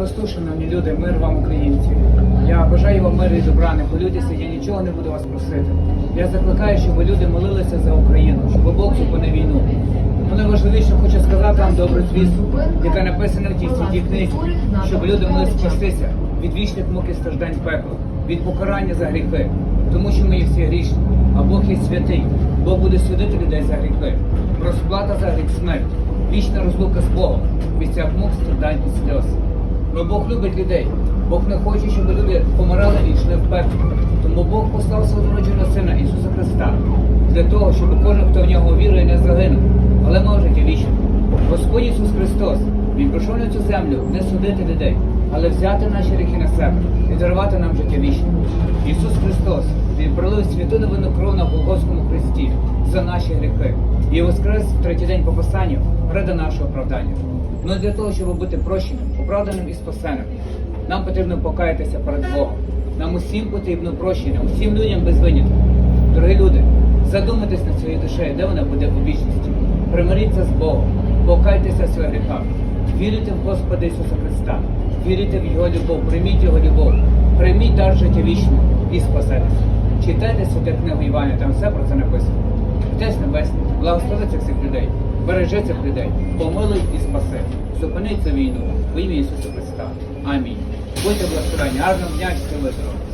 Христу, шановні люди, мир вам, українці. Я бажаю вам миру і добра, не хвилюйтеся, я нічого не буду вас просити. Я закликаю, щоб люди молилися за Україну, щоб Бог зупинив війну. Ну найважливіше хочу сказати вам добру звістку, яка написана в тій святій книзі, щоб люди могли спастися від вічних мук страждань пекла, від покарання за гріхи, тому що ми є всі грішні, а Бог є святий, Бог буде судити людей за гріхи. Розплата за гріх смерть, вічна розлука з Богом, місця мук, страждань і сльоз. Ну Бог любить людей. Бог не хоче, щоб люди помирали і йшли в пекло. Тому Бог послав свого народженого сина Ісуса Христа для того, щоб кожен, хто в нього вірує, не загинув, але мав життя вічне. Господь Ісус Христос, Він прийшов на цю землю не судити людей, але взяти наші гріхи на себе і дарувати нам життя вічне. Ісус Христос, Він пролив святу невинну кров на Голгофському хресті за наші гріхи і воскрес в третій день по посланню ради нашого оправдання. Ну для того, щоб бути прощеним, оправданим і спасеним, нам потрібно покаятися перед Богом. Нам усім потрібно прощення, усім людям без винятку. Дорогі люди, задумайтесь над своєю душею, де вона буде у вічності. Примиріться з Богом, покайтеся в своїх гріхах, вірите в Господа Ісуса Христа, вірите в Його любов, прийміть Його любов, прийміть дар життя вічне і спасетеся. Читайте святу книгу Івана, там все про це написано. Отець Небесний, благослови цих всіх людей, бережи цих людей, помилуй і спаси. Зупини цю війну в ім'я Ісуса Христа. Амінь. Будьте благословені, гарного дня, щасливого здоров'я.